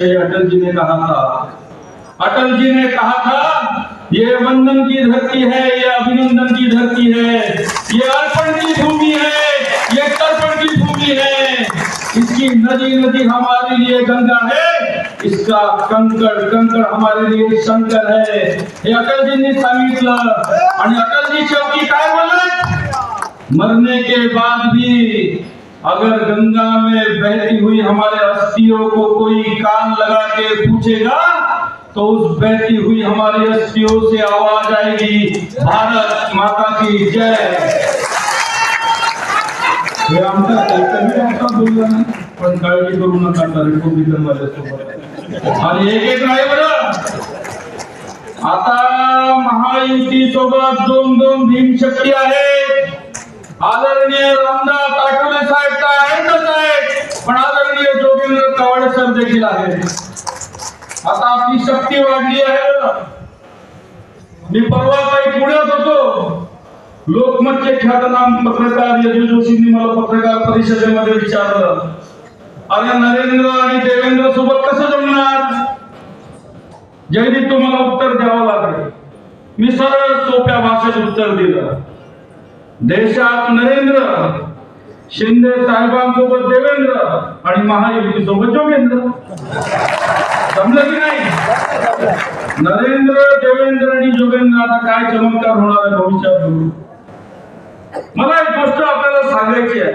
अटल जी ने कहा था। अटल जी ने कहा था ये वंदन की धरती है ये अभिनंदन की धरती है ये अर्पण की भूमि है ये तर्पण की भूमि है। इसकी नदी नदी हमारे लिए गंगा है इसका कंकड़ कंकड़ हमारे लिए शंकर है। हे अटलजींनी सांगितलं आणि अटलजी शेवटी काय बोलले? मरने के बाद भी अगर गंगा में बहती हुई हमारे अस्थियों को कोई कान लगा के पूछेगा तो उस बहती हुई हमारी अस्थियों से आवाज़ आएगी, भारत माता की जय। आता महायुती सोबत दोन दोन भीमशक्ती आहेत आदरणीय रामदास आठवले साहेब तर आहेतच आहेत पण आदरणीय जोगेंद्र कवाडे सर देखील आहेत. आता आपली शक्ती वाढली आहे. मी परवा काही पुण्यात होतो. लोकमतचे ख्यातनाम पत्रकार यदू जोशींनी मला पत्रकार परिषदेमध्ये विचारलं अरे नरेंद्र आणि देवेंद्र सोबत कसं जमणार? जयदीप तुम्हाला उत्तर द्यावं लागेल. मी सरळ सोप्या भाषेत उत्तर दिलं. देशात नरेंद्र शिंदे साहेबांसोबत देवेंद्र आणि महायुती सोबत जोगेंद्र. समजलं की नाही? नरेंद्र देवेंद्र आणि जोगेंद्र आता काय चमत्कार होणार आहे भविष्यात मला एक गोष्ट आपल्याला सांगायची आहे.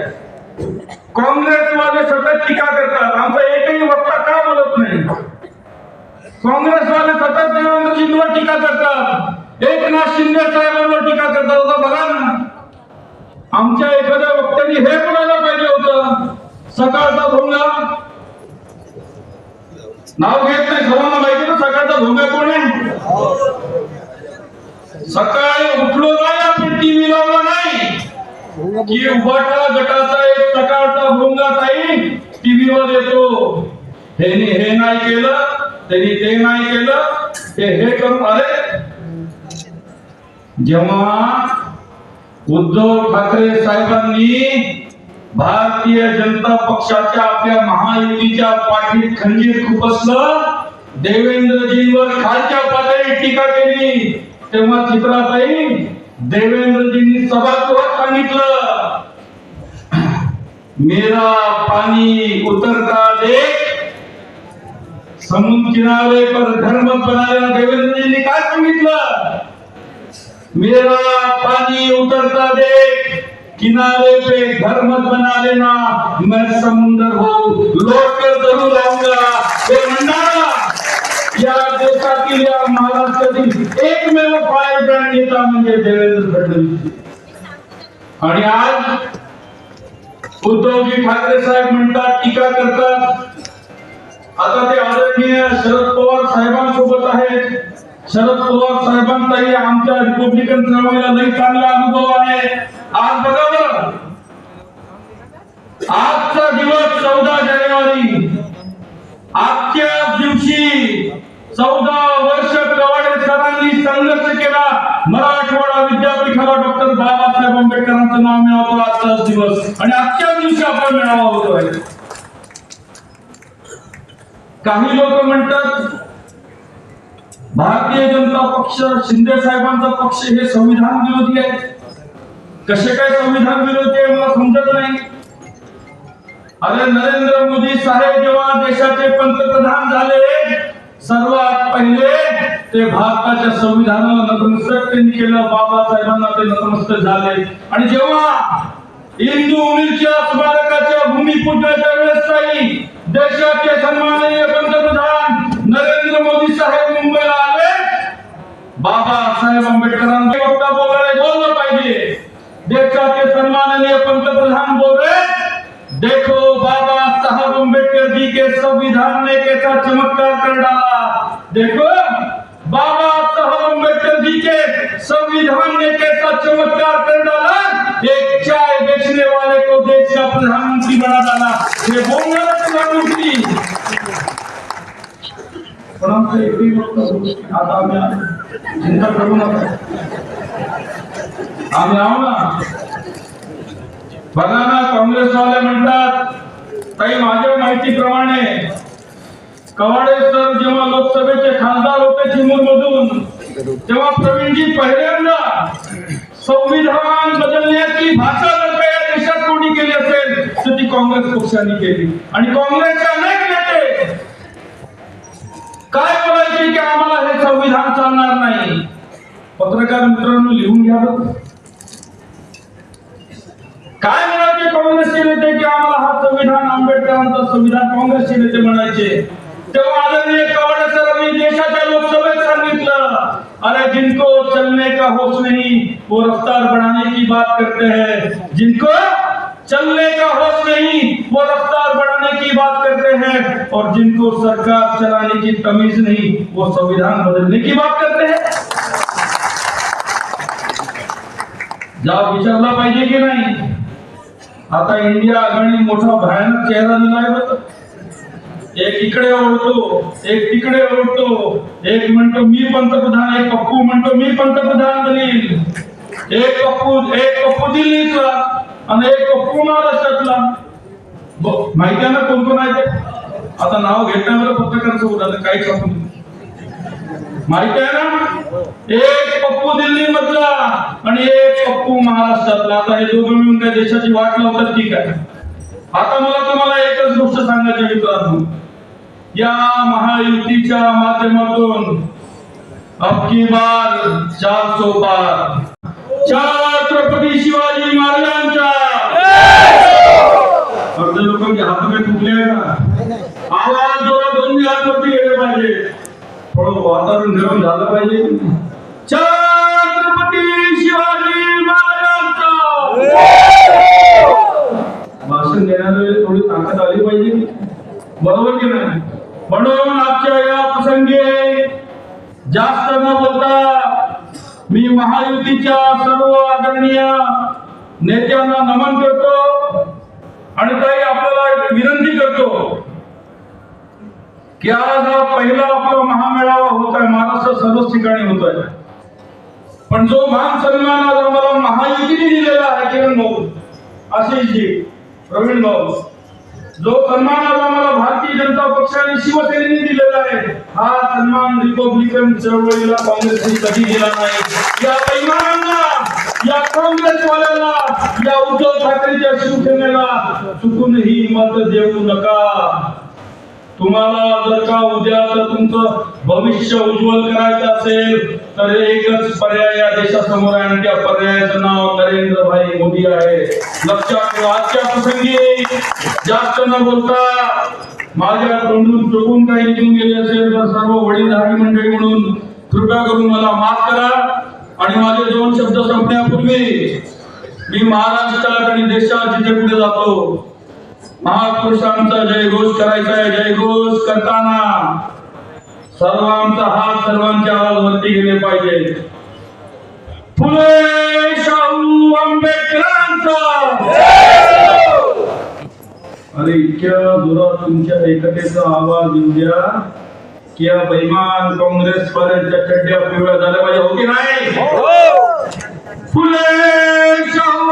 काँग्रेसवाले सतत टीका करतात. आमचा एकही वक्ता का बोलत नाही? काँग्रेसवाले सतत देवेंद्रजींवर टीका करतात. एकनाथ शिंदे साहेबांवर टीका करतात. बघा ना. आमच्या एखाद्या वक्त्यांनी हे म्हणायला पाहिजे होत. सकाळचा भोंगा नाव घेत नाही सर्वांना माहिती ना सकाळचा भोंगा कोण आहे? सकाळी उठलो नाही आपण टीव्ही लावला नाही. की उभाटा गटाचा एक सकाळचा भोंगा ताई टीव्ही वर येतो. त्यांनी हे नाही केलं त्यांनी ते नाही केलं ते हे करून अरे जेव्हा उद्धव ठाकरे साहेबांनी भारतीय जनता पक्षाच्या आपल्या महायुतीच्या पाठीत खंजीर खुपसलं. देवेंद्रजींवर खालच्या पातळीत टीका केली. तेव्हा चित्राताई देवेंद्रजींनी सभागृहात सांगितलं मेरा पाणी उतरता देख. समुद्र किनारे पर धर्म बनायला देवेंद्रजींनी काय सांगितलं? मेरा पानी उतरता देख किनारे पे घर मत बना लेना। मैं समुंदर हूँ लौट कर जरूर आऊंगा। हे म्हणणारा या देशातील या महाराष्ट्रातील एकमेव फायर ब्रँड नेता म्हणजे देवेंद्र फडणवीस आणि आज उद्धवजी ठाकरे साहेब म्हणतात टीका करतात आता ते आदरणीय शरद पवार साहेबांसोबत आहेत शरद पवार साहेबांचाही आमच्या रिपब्लिकन चळवळीला लई चांगला अनुभव आहे. आज बघा बरं. आजचा दिवस चौदा जानेवारी. आजच्या दिवशी चौदा वर्ष कवाडे सरांनी संघर्ष केला. मराठवाडा विद्यापीठाला डॉक्टर बाबासाहेब आंबेडकरांचं नाव मिळवतो आजचाच दिवस. आणि आजच्या दिवशी आपण मेळावा होतोय. काही लोक म्हणतात भारतीय जनता पक्ष शिंदे साहेबांचा पक्ष हे संविधान विरोधी आहे कसे काय संविधान विरोधी आहे मला समजत नाही. अरे नरेंद्र मोदी साहेब जेव्हा देशाचे पंतप्रधान झाले सर्वात पहिले ते भारताच्या संविधानाला नतमस्तक त्यांनी केलं बाबासाहेबांना ते नतमस्तक झाले. आणि जेव्हा इंदू मिरच्या स्मारकाच्या भूमिपूजनाच्या वेळेस देशाचे अंबेडकर जी के संविधान ने कैसा चमत्कार कर डाला। देखो, बाबा साहब अंबेडकर जी के संविधान ने कैसा चमत्कार कर डाला। एक चाय बेचने वाले को देश का प्रधानमंत्री बना डाला। ये बोलना प्रधानमंत्री। बोलू. आता चिंता करू आम्ही आहो ना। बघा ना? काँग्रेसवाले म्हणतात काही माझ्या माहितीप्रमाणे कवाडे सर जेव्हा लोकसभेचे खासदार होते चिमूर मधून तेव्हा प्रवीणजी पहिल्यांदा संविधान बदलण्याची भाषा जर का या देशात कोणी केली असेल तर ती काँग्रेस पक्षाने केली. आणि काँग्रेसचे अनेक नेते काय बोलायचे की आम्हाला हे संविधान चालणार नाही? पत्रकार मित्रांनो लिहून घ्या काय म्हणायचे काँग्रेसचे नेते की आम्हाला हा संविधान आंबेडकरांचा संविधान काँग्रेसचे नेते म्हणायचे तेव्हा आदरणीय कवाडे सरांनी देशाच्या लोकसभेत सांगितलं, अरे जिनको चलने का होश नहीं, वो रफ्तार बढ़ाने की बात करते हैं। जिनको चलने का होश नहीं, वो रफ्तार बढ़ाने की बात करते हैं। और जिनको सरकार चलाने की तमीज नहीं, वो संविधान बदलने की बात करते हैं। जा विचारला पाहिजे की नाही? आता इंडिया आघाडी मोठा भयानक चेहरा दिलाय बरं. एक इकडे ओढतो एक तिकडे ओढतो एक म्हणतो मी पंतप्रधान एक पप्पू म्हणतो मी पंतप्रधान बनील एक पप्पू एक पप्पू दिल्लीतला आणि एक पप्पू महाराष्ट्रातला. माहिती आहे ना कोण कोण आहे आता नाव घेतल्यावर पत्रकारांचं सोबत आता काहीच सांगू माहिती आहे ना? एक पप्पू दिल्ली मधला आणि एक पप्पू महाराष्ट्रातला. आता हे दोघं मिळून काय देशाची वाट लावतात ठीक आहे आता मला तुम्हाला एकच गोष्ट सांगायची मित्रांनो. या महायुतीच्या माध्यमातून अबकी बार चार सो पार छत्रपती शिवाजी महाराजांच्या. अर्धे लोकांचे हात काही फुटले ना? आवाज जोरात दोन्ही हात वरती गेले पाहिजे. थोडं वातावरण गरम झालं पाहिजे. छत्रपती शिवाजी महाराजांचा. भाषण देण्याला थोडी ताकद आली पाहिजे. बरोबर की नाही? म्हणून आजच्या या प्रसंगी जास्त न बोलता मी महायुतीच्या सर्व आदरणीय नेत्यांना नमन करतो. आणि काही आपल्याला एक विनंती करतो की आज हा पहिला आपला महामेळावा होत आहे महाराष्ट्र सर्वच ठिकाणी होत आहे पण जो मान सन्मान आज आम्हाला महायुतीने दिलेला आहे किरण भाऊ आशिषजी प्रवीण भाऊ जो सन्मान आज आम्हाला भारतीय जनता पक्षाने शिवसेनेने दिलेला आहे हा सन्मान रिपब्लिकन चळवळीला काँग्रेसने कधी दिला नाही. या बैमानांना या काँग्रेसवाल्याला या उद्धव ठाकरेच्या शिवसेनेला चुकूनही मत देऊ नका. तुम्हाला जर का उद्या जर तुमचं भविष्य उज्ज्वल करायचं असेल तर एकच पर्याय या देशासमोर आहे आणि त्या पर्यायाचं नाव नरेंद्रभाई मोदी आहे. लक्षात ठेवा आजच्या प्रसंगी जास्त न बोलता माझ्या तोंडून चुकून काही निघून गेले असेल तर सर्व वडील धारी मंडळी म्हणून कृपया करून मला माफ करा. आणि माझे दोन शब्द संपण्यापूर्वी मी महाराष्ट्रात आणि देशात जिथे पुढे जातो महापुरुषांचा जयघोष करायचा आहे जयघोष करताना सर्वांचा हात सर्वांच्या आवाज वरती गेले पाहिजे. फुले शाहू आंबेडकरांचा! अरे इतक्या जोरात तुमच्या एकतेचा आवाज येऊ द्या की या बैमान काँग्रेस पर्यंतच्या चड्ड्या पिवळ्या झाल्या पाहिजे हो की नाही? फुले शाहू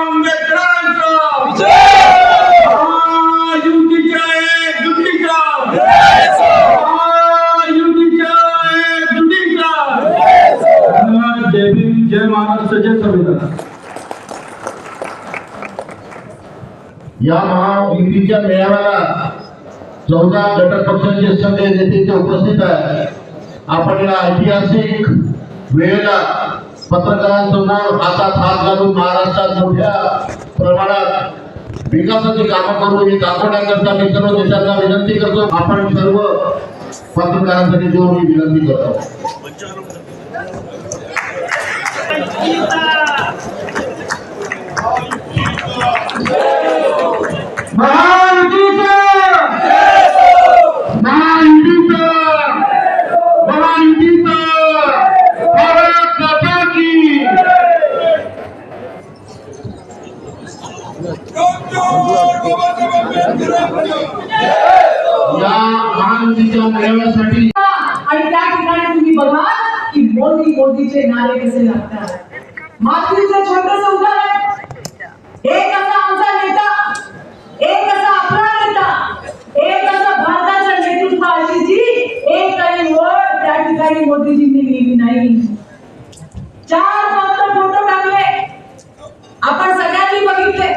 जय संविधानात या महायुतीच्या मेळाव्याला चौदा घटक पक्षांचे सगळे नेते ते उपस्थित आहे. आपण या ऐतिहासिक वेळेला पत्रकारांसमोर हातात हात घालून महाराष्ट्रात मोठ्या प्रमाणात विकासाची कामं करू हे दाखवण्याकरता मी सर्व देशांना विनंती करतो. आपण सर्व पत्रकारांसाठी जोर मी विनंती करतो महायुतीचा महायुतीचा भारत माता की या महायुतीच्या मेळाव्यासाठी आणि त्या ठिकाणी तुम्ही बघा मोदी मोदीचे नारे कसे लागतात? मातृचं छोटस उदाहरण. एक असा आमचा नेता एक असा आपला नेता एक असा भारताचा नेतृत्व अशी त्या ठिकाणी मोदीजींनी लिहिली नाही. चार फक्त फोटो टाकले. आपण सगळ्यांनी बघितले.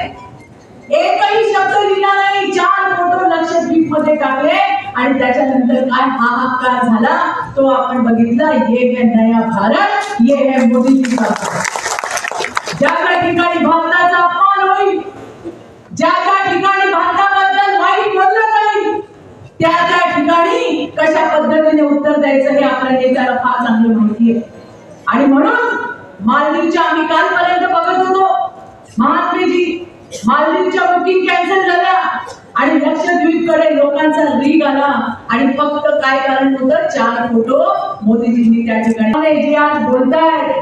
एकही शब्द लिहिला नाही. चार फोटो लक्षद्वीपमध्ये टाकले. आणि त्याच्यानंतर काय हाहाकार झाला तो आपण बघितला ये है नया भारत ये है मोदीजी का भारत. ज्या ठिकाणी भारताचा अपमान होईल ज्या ज्या ठिकाणी भारताबद्दल वाईट बोललं जाईल त्या त्या ठिकाणी कशा पद्धतीने उत्तर द्यायचं हे आपल्या नेत्याला फार चांगलं माहिती आहे आणि म्हणून मालदीवच्या आम्ही कालपर्यंत बघत होतो महात्मेजी मालदीवच्या बुकिंग कॅन्सल झाल्या आणि लक्षद्वीपकडे लोकांचा रीग आला. आणि फक्त काय कारण होतं? चार फोटो मोदीजींनी त्या ठिकाणी जे आज बोलताय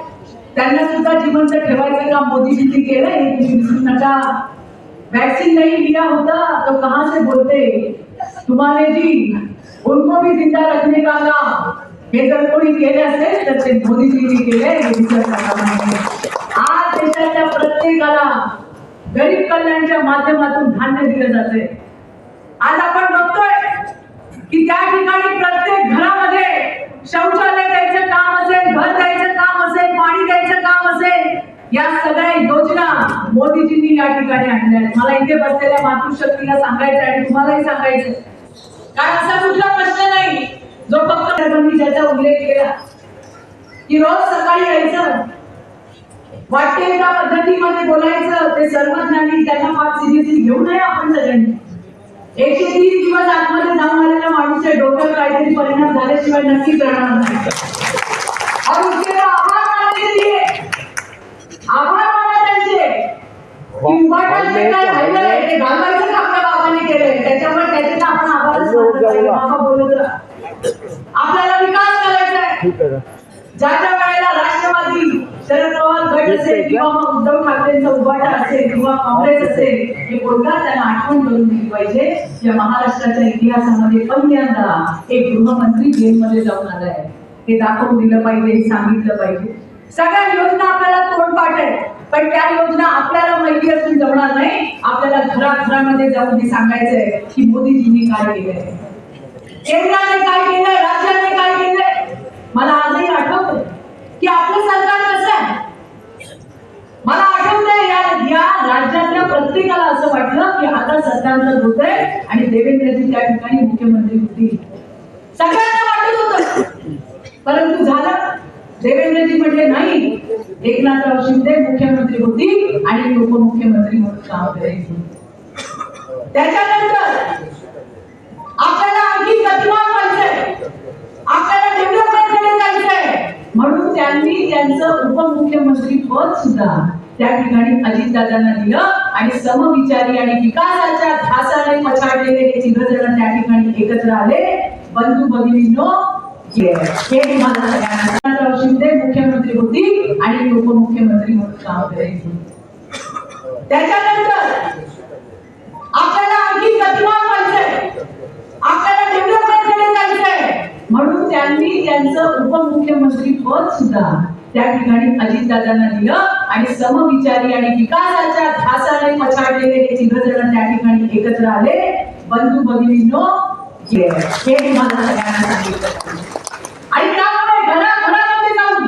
त्यांना सुद्धा जिवंत ठेवायचं का मोदीजींनी केलंय. हे तुम्ही विसरू नका. वैक्सीन नहीं लिया होता. तो कहां से बोलते? तुम्हारे जी उनको भी जिंदा रखने का काम. हे जर कोणी केले असेल तर ते मोदीजींनी केले हे आज देशाच्या प्रत्येकाला गरीब कल्याणच्या माध्यमातून धान्य दिलं जाते आज आपण बघतोय की त्या ठिकाणी प्रत्येक घरामध्ये शौचालय द्यायचं काम असेल घर द्यायचं काम असेल पाणी द्यायचं काम असेल या सगळ्या योजना मोदीजींनी या ठिकाणी आणल्या आहेत. मला इथे बसलेल्या मातृशक्तीला सांगायचं आणि तुम्हालाही सांगायचं काय असा कुठला प्रश्न नाही जो फक्त मी ज्याचा उल्लेख केला की रोज सकाळी यायचं वाटेल त्या पद्धतीमध्ये बोलायचं ते सर्वज्ञानी त्यांना फार सिरियसली घेऊ नये आपण सगळ्यांनी एकशे तीस दिवस आतमध्ये जाऊन आलेला माणूस आहे डोक्यावर काहीतरी परिणाम झाल्याशिवाय नक्कीच राहणार नाही. आभार माना त्यांचे. ते घालवायचं का आपल्या बाबाने केलंय? त्याच्यामुळे त्याचे तर आपण. बाबा बोलत राहा. आपल्याला विकास करायचा आहे. ज्या शरद पवार गट असेल किंवा मग उद्धव ठाकरेंचा उभाटा असेल किंवा काँग्रेस असेल हे बोलतात त्यांना आठवण करून दिली पाहिजे. या महाराष्ट्राच्या इतिहासामध्ये पहिल्यांदा एक गृहमंत्री जेलमध्ये जाऊन आलाय. हे दाखवून दिलं पाहिजे हे सांगितलं पाहिजे. सगळ्या योजना आपल्याला तोंडपाठ आहे पण त्या योजना आपल्याला माहिती असून जमणार नाही. आपल्याला घराघरामध्ये जाऊन हे सांगायचंय की मोदीजींनी काय केलंय. केंद्राने काय केलंय? राज्याने काय केलंय? मला आजही आठवतं की आपलं सरकार कसं आहे? मला आठवतंय या या राज्यातल्या प्रत्येकाला असं वाटलं की आता सरकारचं होतंय आणि देवेंद्रजी त्या ठिकाणी मुख्यमंत्री होतील. सगळ्यांना वाटत होत. परंतु झालं. देवेंद्रजी म्हटले नाही एकनाथराव शिंदे मुख्यमंत्री होतील आणि उपमुख्यमंत्री म्हणून काम त्याच्यानंतर आपल्याला आणखी गतिमान व्हायचंय. आपल्याला डेव्हलपमेंटकडे जायचंय म्हणून त्यांनी त्यांचं उपमुख्यमंत्री पद सुद्धा त्या ठिकाणी अजितदादांना दिलं आणि समविचारी आणि विकासाच्या धासाने पछाडलेले हे तिघ जण त्या ठिकाणी एकत्र आले. बंधू भगिनींनो हे तुम्हाला सगळ्यांना शिंदे मुख्यमंत्री होती आणि उपमुख्यमंत्री म्हणून काम करायचं त्याच्यानंतर आपल्याला आणखी गतिमान पाहिजे आपल्याला डेव्हलपमेंटकडे म्हणून त्यांनी त्यांचं उपमुख्यमंत्री पद सुद्धा त्या ठिकाणी अजितदादांना दिलं आणि समविचारी आणि विकासाच्या ध्यासाने पछाडलेले हे तिघ जण त्या ठिकाणी एकत्र आले. बंधू भगिनींनो हे हे तुम्हाला सगळ्यांना सांगितलं. आणि त्यामुळे घराघरामध्ये जाऊन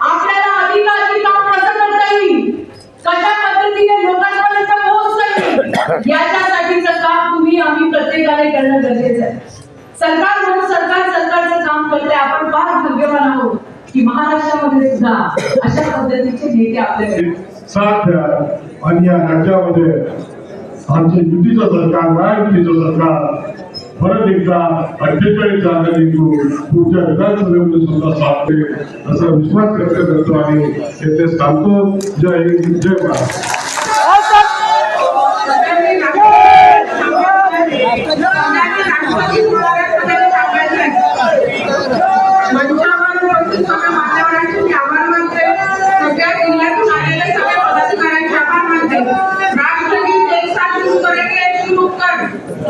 आपल्याला अधिकाधिक काम कसं करता येईल? कशा पद्धतीने लोकांपर्यंत पोहोचता येईल? याच्यासाठीचं काम तुम्ही आम्ही प्रत्येकाने करणं गरजेचं आहे. सरकार सरकार सरकारचं काम करते आपण फार भाग्यवान आहोत. की महाराष्ट्रामध्ये सुद्धा अशा पद्धतीचे नेते आपल्याकडे साथ आणि या राज्यामध्ये आमचे युतीचं सरकार महायुतीचं सरकार परत एकदा अठ्ठेचाळीस जागा जिंकून पुढच्या विधानसभेमध्ये सुद्धा साधते असा विश्वास व्यक्त करतो आणि येथे सांगतो. जय हिंद जय महाराष्ट्र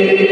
Amen.